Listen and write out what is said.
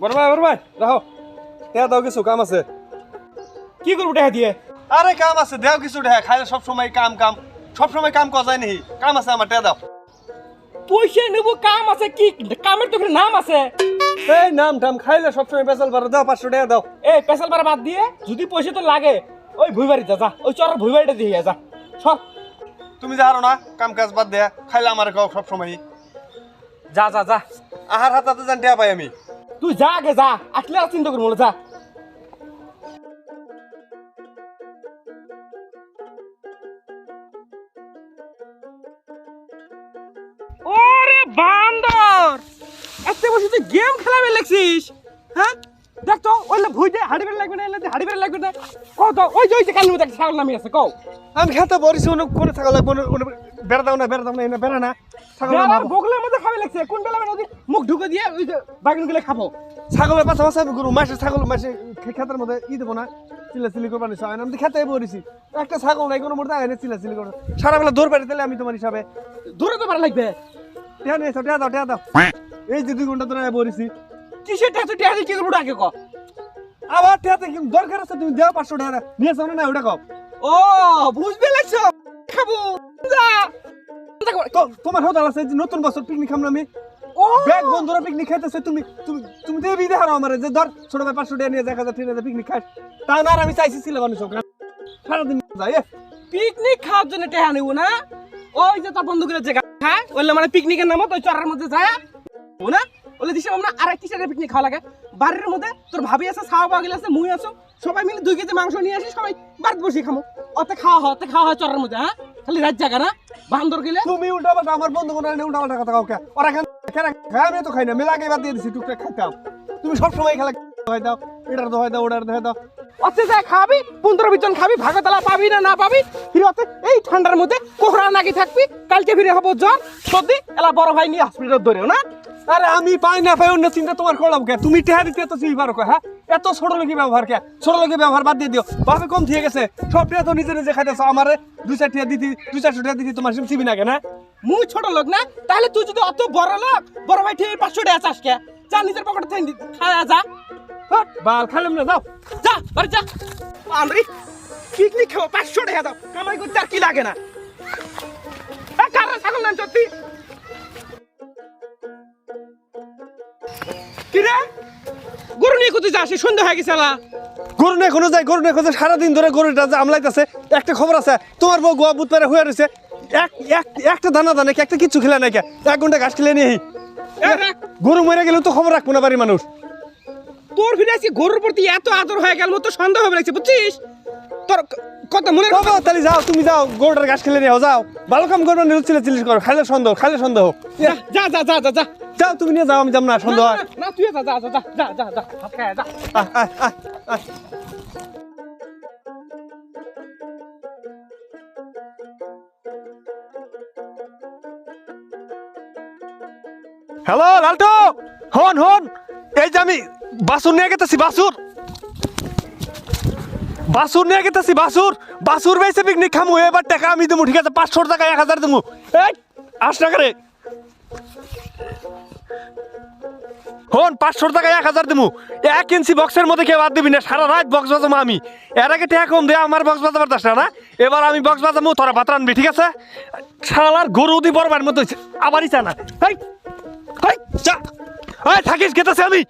বড় ভাই বড় ভাই রাখো টেয়া দাও কিছু কাম আছে কি করব টাকা দিয়ে আরে কাম আছে দেও কিছু টেয়া খাইলে সব সময় কাম কাম সব সময় কাম করা যায় নাহি কাম আছে আমার টেয়া দাও পয়সা নেব কাম আছে কি কামের তো একটা নাম আছে এই নাম টাম খাইলে সব সময় বেসাল বারো দাও পাঁচশো টাকা দাও এই পেশাল বারা বাদ দিয়ে যদি পয়সা তো লাগে ওই ভুই বাড়িতে যা ওই চরের ভুই বাড়িতে দিয়ে যা সব তুমি যা হারো না কাম কাজ বাদ দেয়া খাইলে আমার খাও সব সময় যা যা যা। আহার হাতাতে জান টেয়া পাই আমি। তুই যা আগে যা আসলে আর চিন্তা করব যা। ওরে বান্দর! এত বসে তুই গেম খেলাবে লাগছিস হ্যাঁ? দেখ তো ওই ভুই দে হাড়ি বেড়ে লাগবে না এলে হাড়ি বেড়ে লাগবে না। কও তো ওই যে ওই যে কালু দেখ ছাগল নামি আছে কও। আমি খেতে বরিছি অনেক করে থাকা লাগবো না, ওনে বেড়া দাও না বেড়া দাও না এনে বেড়া না ছাগল বেলার বগলের মধ্যে খাবে লাগছে কোন বেলা বেলা মুখ ঢুকে দিয়ে ওই যে বাগনগুলো খাব। ছাগলের পাশা পাশা আমি গরু মাসে ছাগল মাসে খেতের মধ্যে ই দেবো না চিলা চিলি করবার নিশ্চয়। আমি তো খেতে বরিছি একটা ছাগল নাই কোনো মধ্যে আইনে চিলা চিলি করো। সারা বেলা দৌড় পাড়ি দিলে আমি তোমার হিসাবে। দূরে তো পারা লাগবে। টেয়া নিয়ে এসো টেয়া দাও টেয়া দাও। এই যে দুই ঘণ্টা ধরে বরিছি কিসের টাকা টাকা কি করব আগে ক। আবার টেয়াতে কি দরকার আছে তুমি দেও পাঁচশো টাকা। নিয়ে এসো না ওটা ও বুঝবে লাগছো খাব। যা। তোমার হোটেল আছে নতুন বছর পিকনিক খাম আমি? ও। ব্যাগ বন্ধুরা পিকনিক খাইতেছে তুমি তুমি তুমি দেবি দেখো আমার যে ধর ছোট ভাই পাঁচশো টাকা নিয়ে দেখা যায় ট্রেনে পিকনিক খাস তা না আমি চাইছি ছিল মানুষ সারাদিন যাই পিকনিক খাওয়ার জন্য টাকা নেব না। ওই যে তার বন্ধুগুলোর জায়গা হ্যাঁ ওইলে মানে পিকনিকের নামত ওই চরের মধ্যে যায়। না? ওলে দিছে আমরা আর কিসের পিকনিক খাওয়া লাগে। বাড়ির মধ্যে তোর ভাবি আছে খাওয়া পাগল আছে মুই আছো। সবাই মিলে দুই কেজি মাংস নিয়ে আসি সবাই বাড়িতে বসে খামো। অতে খাওয়া হয় অতে খাওয়া হয় চরের মধ্যে হ্যাঁ? খালি রাত জায়গা না? বান্দর গেলে তুমি উল্টা পাল্টা আমার বন্ধু কোনো উল্টা পাল্টা কথা কাউকে ওরা খান খাই আমি তো খাই না মেলা আগে বাদ দিয়ে দিছি টুকটাক খাইতাম। তুমি সব সময় খেলা হয় দাও এটার দোহাই দাও ওটার দোহাই দাও। অতে যা খাবি পনেরো বিজন খাবি ভাগতলা পাবি না না পাবি ফিরে অতে এই ঠান্ডার মধ্যে কোহরা নাকি থাকবি কালকে ফিরে হব জ্বর সর্দি এলা বড় ভাই নিয়ে হসপিটাল ধরেও না? আরে আমি পাই না পাই, অন্য চিন্তা তোমার করলাম কে? তুমি টেহা দিতে এত চিনি পারো হ্যাঁ? এত ছোট লোকি ব্যবহার কে? ছোট লোকি ব্যবহার বাদ দিয়ে দিও। বাপে কম থেকে গেছে সব টিয়া তো নিজে নিজে খাইতেছো আমারে দুই চার টিয়া দিতি, দুই চারশো টিয়া দিতি তোমার চিবি না কেন মুই ছোট লোক না? তাহলে তুই যদি অত বড় লোক, বড় ভাই ঠিক পাঁচশো টাকা চাস কে? যা, নিজের পকেটে থেকে খাওয়া যা। বাল খাইলাম না, যাও। যা, বাড়ি যা। আমরি পিকনিক খাব, পাঁচশো টাকা দাও। কামাই করতে আর কি লাগে না? কি রে? গরু নিয়ে কোথায় যাস? সন্ধ্যা হয়ে গেছে গরু নিয়ে কোনো যায় গরু নিয়ে খোঁজে সারাদিন ধরে গরুটা যে আমলাইতেছে। একটা খবর আছে তোমার বউ গোয়া বুধ পেরে হয়ে রয়েছে এক এক একটা দানা দানা একটা কিচ্ছু খেলে নাই কে? এক ঘণ্টা ঘাস খেলে নিয়ে। গরু মরে গেলেও তো খবর রাখব না বাড়ির মানুষ। তোর ফিরে আজকে গরুর প্রতি এত আদর হয়ে গেল মতো সন্দেহ হবে লাগছে বুঝছিস? তোর কত মনে বাবা তাহলে যাও তুমি যাও গরুটার ঘাস খেলে নিয়ে যাও। ভালো কাম করবে নিরুৎ ছিলে চিলিস করো খাইলে সন্দেহ খাইলে সন্দেহ। যা যা যা যা যা। যাও তুমি নিয়ে যাও আমি যাম না সন্দেহ। না, তুই যা যা যা যা যা যা আয়, আয়। হ্যালো লালটু! হন হন! এই যে আমি বাসুর নিয়ে গেতেছি বাসুর! বাসুর নিয়ে গেতেছি বাসুর! বাসুর বেসে পিকনিক খামু এবার টাকা আমি দেবো ঠিক আছে? পাঁচশো টাকা এক হাজার দেবো। এই আস টাকা রে হন পাঁচশো টাকা এক হাজার দেবো এক ইঞ্চি বক্সের মধ্যে কেউ বাদ দিবি না, সারা রাত বক্স বাজাবো আমি। এর আগে টাকা কম দে আমার বক্স বাজাবার দাস না এবার আমি বক্স বাজাবো, তোরা ভাত রানবি ঠিক আছে? শালার গরু দি বরবার মতো। আবারই চা না। চা। থাকিস খেতেছে আমি।